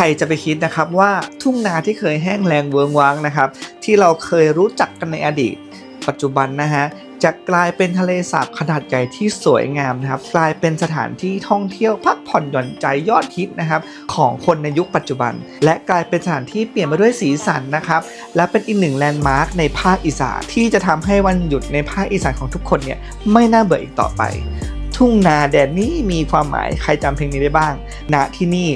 รจะไปคิดนะครับว่าทุ่งนาที่เคยแห้งแล้งเวิงว้างนะครับ ที่เราเคยรู้จักกันในอดีต ปัจจุบันนะฮะจะกลายเป็นทะเลสาบขนาดใหญ่ที่สวยงามนะครับ กลายเป็นสถานที่ท่องเที่ยวพักผ่อนหย่อนใจยอดฮิตนะครับ ของคนในยุคปัจจุบัน และกลายเป็นสถานที่เปลี่ยนไปด้วยสีสันนะครับ และเป็นอีกหนึ่งแลนด์มาร์คในภาคอีสานที่จะทำให้วันหยุดในภาคอีสานของทุกคนเนี่ยไม่น่าเบื่ออีกต่อไป ทุ่งนาแดนนี้มีความหมายใครจำเพลงนี้ได้บ้าง ณที่นี่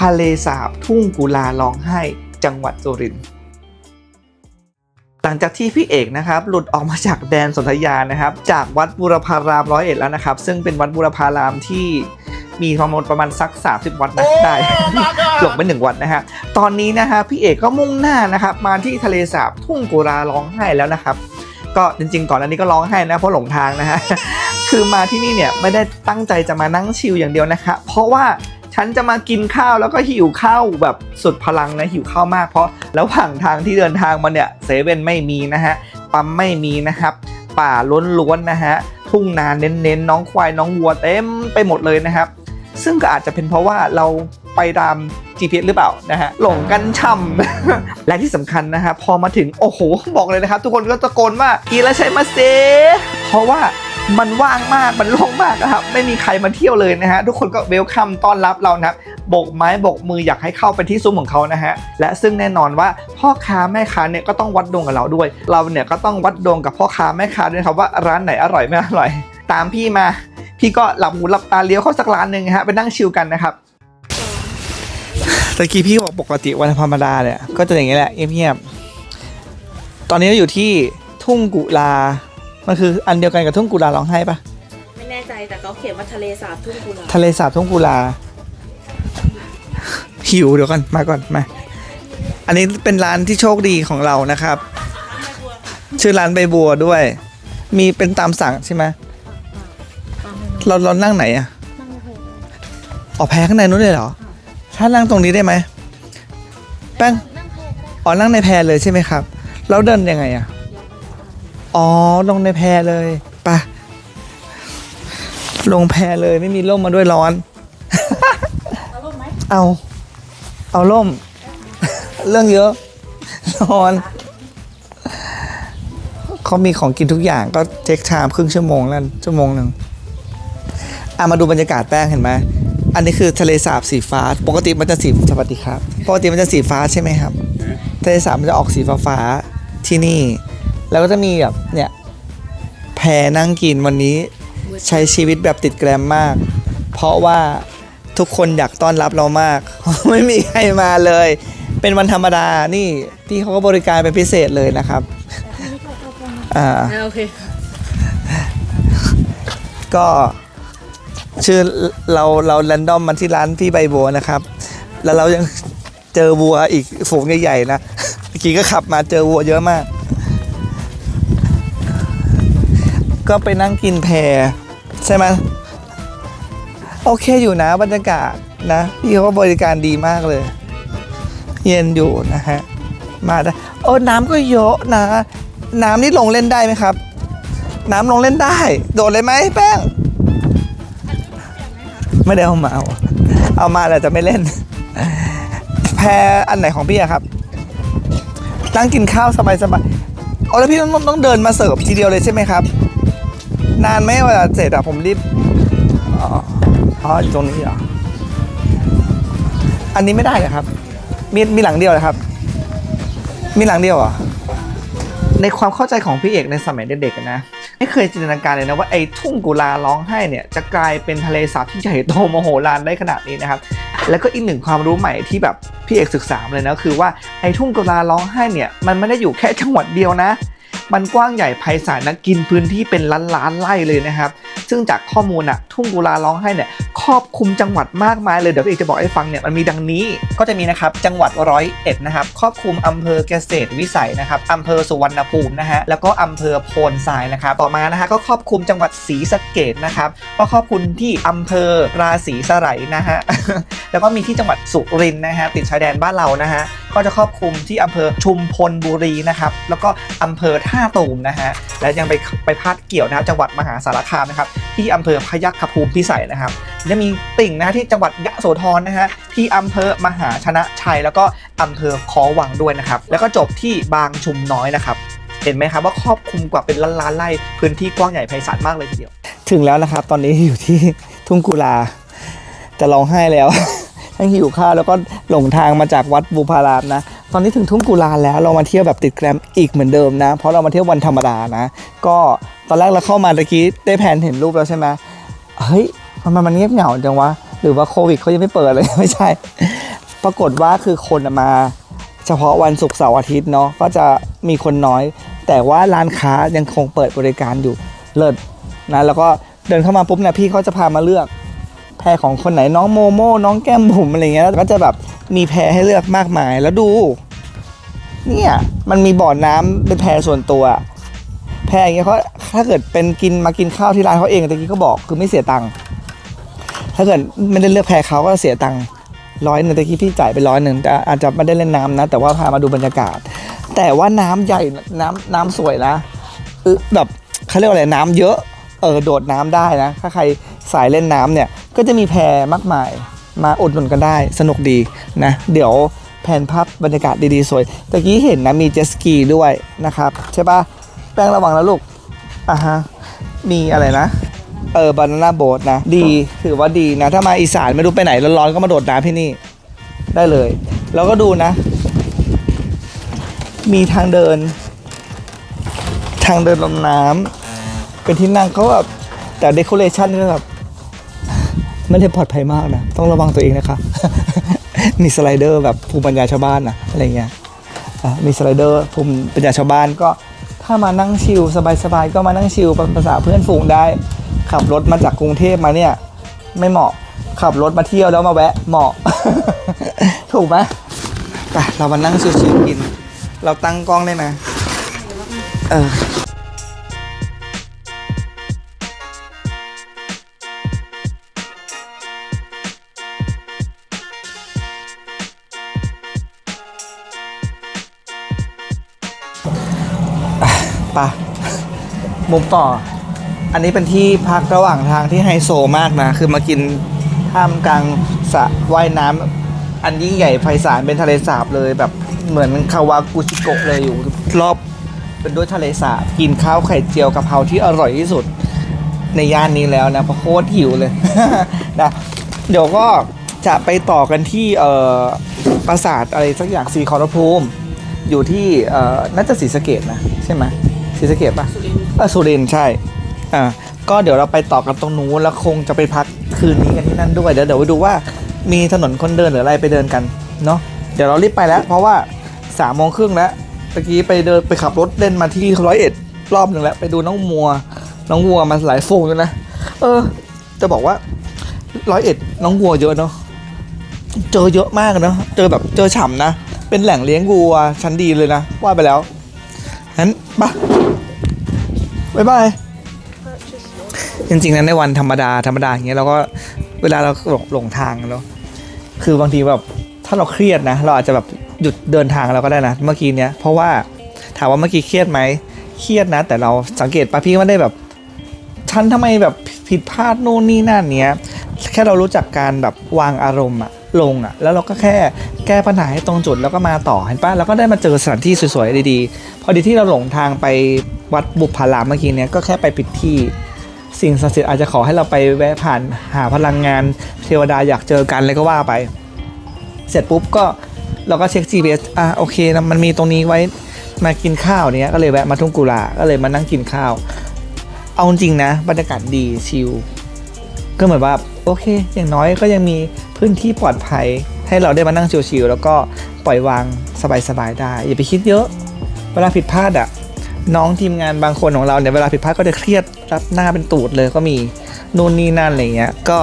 ทะเลสาบทุ่งกุลาร้องไห้จังหวัดสุรินทร์หลังจากที่พี่เอกนะครับหลุดออกมาจากแดนสนธยานะครับจากวัดบูรพารามร้อยเอ็ดแล้วนะครับ ซึ่งเป็นวัดบูรพารามที่มีความจำนวนประมาณสัก 30 วัดนะได้หลงไปหนึ่งวัดนะฮะตอนนี้นะฮะพี่เอกก็มุ่งหน้านะครับมาที่ทะเลสาบทุ่งกุลาร้องไห้แล้วนะครับ ก็จริงๆก่อนอันนี้ก็ร้องไห้นะเพราะหลงทางนะฮะ คือมาที่นี่เนี่ยไม่ได้ตั้งใจจะมานั่งชิลอย่างเดียวนะคะ เพราะว่าฉันจะมากินข้าวแล้วก็หิวข้าวแบบสุดพลังนะหิวข้าวมาก เพราะระหว่างทางที่เดินทางมาเนี่ยเซเว่นไม่มีนะฮะปั๊มไม่มีนะครับ ป่าล้วนๆนะฮะทุ่งนาเน้นๆน้องควายน้องวัวเต็มไปหมดเลยนะครับ ซึ่งก็อาจจะเป็นเพราะว่าเราไปตาม GPS หรือเปล่านะฮะหลงกันช่ำและที่สำคัญนะฮะพอมาถึงโอ้โหบอกเลยนะครับ ทุกคนก็ตะโกนว่าอีราชัยมาเซเพราะว่า มันว่างมากมันโล่งมากนะครับไม่มีใครมาเที่ยวเลยนะฮะทุกคนก็เวลคัมต้อนรับเรานะครับโบกไม้โบกมืออยากให้เข้าไปที่ซุ้มของเขานะฮะและซึ่งแน่นอนว่าพ่อค้าแม่ค้าเนี่ยก็ต้องวัดดวงกับเราด้วย เราเนี่ยก็ต้องวัดดวงกับพ่อค้าแม่ค้าด้วยครับว่าร้านไหนอร่อยไม่อร่อย ตามพี่มาพี่ก็หลับหูหลับตาเลี้ยวเข้าสักร้านหนึ่งฮะไปนั่งชิลกันนะครับตะกี้พี่บอกปกติวันธรรมดาเนี่ยก็จะอย่างนี้แหละเงียบๆตอนนี้เราอยู่ที่ทุ่งกุลา มันคืออันเดียวกันกับทุ่งกุลาร้องไห้ปะไม่แน่ใจแต่เขาเขียนว่าทะเลสาบทุ่งกุลาทะเลสาบทุ่งกุลาหิวเดี๋ยวก่อนมาก่อนมา อันนี้เป็นร้านที่โชคดีของเรานะครับ ชื่อร้านใบบัวด้วย มีเป็นตามสั่งใช่ไหมเราเรานั่งไหนอะออกแพ้ข้างในนู้นเลยเหรอ ถ้านั่งตรงนี้ได้ไหมแป้งอ๋อนั่งในแพเลยใช่ไหมครับ แล้วเดินยังไงอะ อ๋อ ลงในแพเลยไปะลงแพเลยไม่มีร่มมาด้วยร้อน เอารูปไหมเอา เอาร่ม เรื่องเยอะ ร้อน เขามีของกินทุกอย่างก็เทคไทม์ครึ่งชั่วโมงแล้วชั่วโมงหนึ่งอะมาดูบรรยากาศแป้งเห็นไหมอันนี้คือทะเลสาบสีฟ้า ปกติมันจะสีสวัสดีครับ ปกติมันจะสีฟ้าใช่ไหมครับ ทะเลสาบมันจะออกสีฟ้าฟ้าๆที่นี่ แล้วก็จะมีแบบเนี่ยแพนั่งกินวันนี้ใช้ชีวิตแบบติดแกรมมาก เพราะว่าทุกคนอยากต้อนรับเรามาก ไม่มีใครมาเลย เป็นวันธรรมดานี่พี่เขาก็บริการเป็นพิเศษเลยนะครับอ่าโอเคก็ชื่อเราเราแรนดอมมาที่ร้านพี่ใบบัวนะครับ แล้วเรายังเจอวัวอีกฝูงใหญ่ๆนะเมื่อกี้ก็ขับมาเจอวัวเยอะมาก ก็ไปนั่งกินแพรใช่ไหมโอเคอยู่นะบรรยากาศนะพี่เขาก็บริการดีมากเลย เย็นอยู่นะฮะ มาได้โอ้น้ำก็เยอะนะ น้ำนี่ลงเล่นได้ไหมครับ น้ำลงเล่นได้ โดดเลยไหมแป้ง ไม่ได้เอามาเอาเอามาแต่จะไม่เล่น แพอันไหนของพี่อะครับนั่งกินข้าวสบายสบายๆอ๋อแล้วพี่ต้องต้องเดินมาเสิร์ฟทีเดียวเลยใช่ไหมครับ นานไหมเวลาเสร็จอะผมรีบอ๋ออ๋ออยู่ตรงนี้เหรออันนี้ไม่ได้เหรอครับ มีมีหลังเดียวเหรอครับ มีหลังเดียวเหรอในความเข้าใจของพี่เอกในสมัยเด็กๆนะไม่เคยจินตนาการเลยนะว่าไอ้ทุ่งกุลาร้องไห้เนี่ยจะกลายเป็นทะเลสาบที่ใหญ่โตมโหฬารได้ขนาดนี้นะครับ แล้วก็อีกหนึ่งความรู้ใหม่ที่แบบพี่เอกศึกษามาเลยนะคือว่าไอ้ทุ่งกุลาร้องไห้เนี่ยมันไม่ได้อยู่แค่จังหวัดเดียวนะ มันกว้างใหญ่ไพศาลนะกินพื้นที่เป็นล้านล้านไร่เลยนะครับ ซึ่งจากข้อมูลอะทุ่งกุลาร้องไห้เนี่ยครอบคลุมจังหวัดมากมายเลยเดี๋ยวเอกจะบอกให้ฟังเนี่ยมันมีดังนี้ก็จะมีนะครับจังหวัดร้อยเอ็ดนะครับครอบคลุมอำเภอเกษตรวิสัยนะครับอำเภอสุวรรณภูมินะฮะแล้วก็อำเภอโพนทรายนะครับต่อมานะฮะก็ครอบคลุมจังหวัดศรีสะเกดนะครับก็ครอบคลุมที่อำเภอราศีสไลนะฮะแล้วก็มีที่จังหวัดสุรินทร์นะฮะติดชายแดนบ้านเรานะฮะ ก็จะครอบคลุมที่อำเภอชุมพลบุรีนะครับแล้วก็อำเภอท่าตูมนะฮะและยังไปไปพาดเกี่ยวนะจังหวัดมหาสารคามนะครับที่อำเภอพยัคฆภูมิพิสัยนะครับยังมีติ่งนะที่จังหวัดยะโสธรนะฮะที่อำเภอมหาชนะชัย แล้วก็อำเภอคอวังด้วยนะครับแล้วก็จบที่บางชุมน้อยนะครับเห็นไหมครับว่าครอบคลุมกว่าเป็นล้านๆไร่พื้นที่กว้างใหญ่ไพศาลมากเลยทีเดียว ถึงแล้วนะครับ ตอนนี้อยู่ที่ทุ่งกุลาจะร้องไห้แล้ว ทั้งหิวข้าวแล้วก็หลงทางมาจากวัดบูพารามนะ ตอนนี้ถึงทุ่งกุลาแล้วเรามาเที่ยวแบบติดแกรมอีกเหมือนเดิมนะ เพราะเรามาเที่ยววันธรรมดานะ ก็ตอนแรกเราเข้ามาตะกี้ได้แผนเห็นรูปแล้วใช่ไหมเฮ้ยทำไมมันเงียบเหงาจังวะหรือว่าโควิดเขายังไม่เปิดเลยไม่ใช่ ปรากฏว่าคือคนมา เฉพาะวันศุกร์เสาร์อาทิตย์เนาะก็จะมีคนน้อย แต่ว่าร้านค้ายังคงเปิดบริการอยู่เลิศนะแล้วก็เดินเข้ามาปุ๊บเนี่ยพี่เขาจะพามาเลือก แพรของคนไหนน้องโมโม่น้องแก้มบุ๋มอะไรเงี้ยแล้วก็จะแบบมีแพรให้เลือกมากมายแล้วดู เนี่ยมันมีบ่อน้ำเป็นแพรส่วนตัวแพรอย่างเงี้ยเขาถ้าเกิดเป็นกินมากินข้าวที่ร้านเขาเองตะกี้ก็บอกคือไม่เสียตังค์ถ้าเกิดไม่ได้เลือกแพรเขาก็เสียตังค์ร้อยหนึ่งตะกี้พี่จ่ายไปร้อยหนึ่งแต่อาจจะไม่ได้เล่นน้ำนะ แต่ว่าพามาดูบรรยากาศ แต่ว่าน้ำใหญ่น้ำน้ำสวยนะแบบเขาเรียกว่าอะไรน้ำเยอะเออโดดน้ำได้นะ ถ้าใคร สายเล่นน้ำเนี่ยก็จะมีแพรมากมาย มาอุดหนุนกันได้สนุกดีนะเดี๋ยวแผนภาพบรรยากาศดีๆสวยตะกี้เห็นนะมีเจสกีด้วยนะครับใช่ปะแป้งระวังนะลูกอะฮะมีอะไรนะเออบานาน่าโบ๊ทนะ ดีถือว่าดีนะ ถ้ามาอีสานไม่รู้ไปไหนร้อนๆก็มาโดดน้ำที่นี่ได้เลย แล้วก็ดูนะ มีทางเดิน ทางเดินลงน้ำเป็นที่นั่งเขาแบบแต่เดคอเรชันนี่แบบ ไม่ได้ปลอดภัยมากนะต้องระวังตัวเองนะคะ มีสไลเดอร์แบบภูมิปัญญาชาวบ้านนะอะไรเงี้ยมีสไลเดอร์ภูมิปัญญาชาวบ้านก็ถ้ามานั่งชิลสบายๆก็มานั่งชิลภาษาเพื่อนฝูงได้ ขับรถมาจากกรุงเทพมาเนี่ย ไม่เหมาะขับรถมาเที่ยวแล้วมาแวะเหมาะ ถูกไหมไปเรามานั่งชิลๆกิน เราตั้งกล้องได้ไหมเออ ปะมุมต่อ อันนี้เป็นที่พักระหว่างทางที่ไฮโซมากนะ คือมากินท่ามกลางสระว่ายน้ำอันยิ่งใหญ่ไพศาลเป็นทะเลสาบเลยแบบเหมือนคาวากุชิโกะเลยอยู่รอบเป็นด้วยทะเลสาบกินข้าวไข่เจียวกะเพราที่อร่อยที่สุด ในย่านนี้แล้วนะเพราะโคตรหิวเลยนะเดี๋ยวก็จะไปต่อกันที่เอ่อปราสาทอะไรสักอย่างสีขอรภูมิ อยู่ที่เอ่อน่าจะศรีสะเกดนะ ใช่ไหม ศรีสะเกดปะเออสุรินทร์ใช่อ่าก็เดี๋ยวเราไปต่อกันตรงนู้นแล้วคงจะไปพักคืนนี้กันที่นั่นด้วยเดี๋ยวเดี๋ยวไปดูว่ามีถนนคนเดินหรืออะไรไปเดินกันเนาะเดี๋ยวเรารีบไปแล้ว เพราะว่าสามโมงครึ่งแล้วตะกี้ไปเดินไปขับรถเล่นมาที่ร้อยเอ็ดรอบหนึ่งแล้วไปดูน้องมัว น้องวัวมาหลายฝูงอยู่นะเออ จะบอกว่าร้อยเอ็ดน้องวัวเยอะเนาะเจอเยอะมากเนาะเจอแบบเจอฉ่ำนะเป็นแหล่งเลี้ยงวัวชั้นดีเลยนะว่าไปแล้วงั้นปะ บ๊ายบาย จริงๆนะในวันธรรมดาธรรมดาอย่างเงี้ยเราก็เวลาเราหลงหลงทางเนาะคือบางทีแบบถ้าเราเครียดนะ เราอาจจะแบบหยุดเดินทางเราก็ได้นะเมื่อกี้เนี้ยเพราะว่าถามว่าเมื่อกี้เครียดไหมเครียดนะ แต่เราสังเกตปะพี่ไม่ได้แบบฉันทำไมแบบผิดพลาดนู่นนี่นั่นเนี้ย แค่เรารู้จักการแบบวางอารมณ์อะ ลงอะแล้วเราก็แค่แก้ปัญหาให้ตรงจุดแล้วก็มาต่อเห็นปะแล้วก็ได้มาเจอสถานที่สวยๆดีๆ พอดีที่เราหลงทางไปวัดบุพารามเมื่อกี้เนี้ยก็แค่ไปผิดที่สิ่งศักดิ์สิทธิ์อาจจะขอให้เราไปแวะผ่านหาพลังงานเทวดาอยากเจอกันเลยก็ว่าไป เสร็จปุ๊บก็เราก็เช็ค GPS อะโอเคนะมันมีตรงนี้ไว้มากินข้าวเนี้ยก็เลยแวะมาทุ่งกุลาก็เลยมานั่งกินข้าว เอาจริงนะ บรรยากาศดีชิลก็เหมือนว่าโอเค อย่างน้อยก็ยังมี พื้นที่ปลอดภัย ให้เราได้มานั่งชิลๆแล้วก็ปล่อยวางสบายๆได้ อย่าไปคิดเยอะ เวลาผิดพลาดอะน้องทีมงานบางคนของเราเนี่ยเวลาผิดพลาดก็จะเครียดรับหน้าเป็นตูดเลยก็มีนู่นนี่นั่นอะไรเงี้ยก็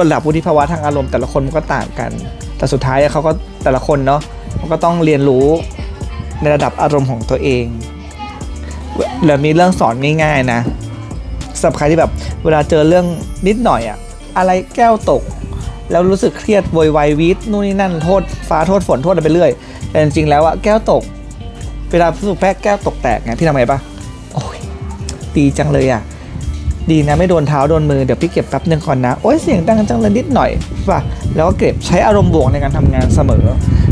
ระดับวุฒิภาวะทางอารมณ์แต่ละคนมันก็ต่างกัน แต่สุดท้ายเขาก็แต่ละคนเนาะเขาก็ต้องเรียนรู้ในระดับอารมณ์ของตัวเองแล้วมีเรื่องสอนง่ายๆนะสำหรับใครที่แบบเวลาเจอเรื่องนิดหน่อยอะอะไรแก้วตก แล้วรู้สึกเครียดโวยวายวีดนู่นนี่นั่นโทษฟ้าโทษฝนโทษอะไรไปเรื่อย แต่จริงๆแล้วอะแก้วตก เวลารู้สึกแพ้แก้วตกแตกไงพี่ทำไงปะโอ้ยดีจังเลยอะดีนะไม่โดนเท้าโดนมือเดี๋ยวพี่เก็บแป๊บนึงก่อนนะ โอ้ยเสียงดังจังเลยนิดหน่อยป่ะแล้วก็เก็บใช้อารมณ์บวกในการทำงานเสมอ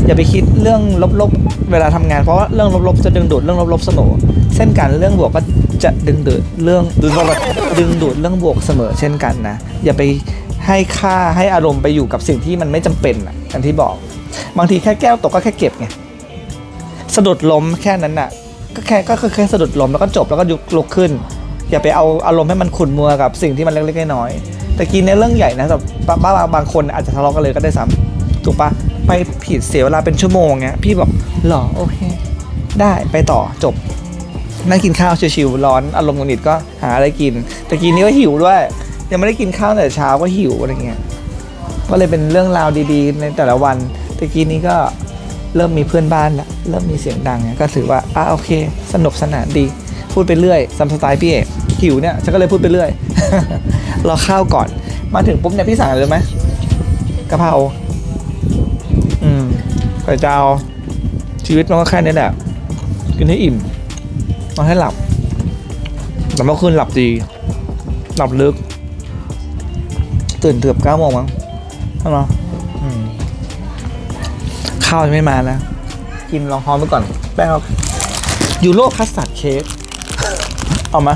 อย่าไปคิดเรื่องลบๆเวลาทำงานเพราะว่าเรื่องลบๆจะดึงดูดเรื่องลบๆเสมอเช่นกันเรื่องบวกก็จะดึงดูดเรื่องดึงดึงดูดเรื่องบวกเสมอเช่นกันนะอย่าไป ให้ค่าให้อารมณ์ไปอยู่กับสิ่งที่มันไม่จำเป็นอะอย่างที่บอก บางทีแค่แก้วตกก็แค่เก็บไงสะดุดล้มแค่นั้นน่ะ ก็แค่ก็คือแค่สะดุดล้มแล้วก็จบแล้วก็ยุกลุกขึ้น อย่าไปเอาอารมณ์ให้มันขุ่นมัวกับสิ่งที่มันเล็กๆน้อยๆแต่กินในเรื่องใหญ่นะแต่บางบางบางคนอาจจะทะเลาะกันเลยก็ได้ซ้ำถูกปะไปผิดเสียเวลาเป็นชั่วโมงเงี้ยพี่บอกหรอโอเค ได้ไปต่อจบนั่งกินข้าวชิวๆร้อนอารมณ์หงุดหงิดก็หาอะไรกิน แต่กินนี้ก็หิวด้วย ยังไม่ได้กินข้าวแต่เช้าก็หิวอะไรเงี้ยก็เลยเป็นเรื่องราวดีๆ ในแต่ละวันต่กี้นี้ก็เริ่มมีเพื่อนบ้านละเริ่มมีเสียงดังเนี่ยก็ถือว่าอะโอเค สนุกสนานดีพูดไปเรื่อยซัมสไตล์พี่เอกหิวเนี่ยฉันก็เลยพูดไปเรื่อยรอข้าวก่อน มาถึงปุ๊บเนี่ยพี่สั่งอะไรรู้ไหมกะเพราอืมไข่เจ้าชีวิตมันก็แค่นี้แหละกินให้อิ่มนอนให้หลับแต่เมื่อคืนหลับดี หลับลึก ตื่นเกือบเก้าโมงมั้งใช่ไหมอืมข้าวยังไม่มานะ กินลองฮอมไปก่อน แป้งเอายูโรคัสตาร์ดเค้กเอามา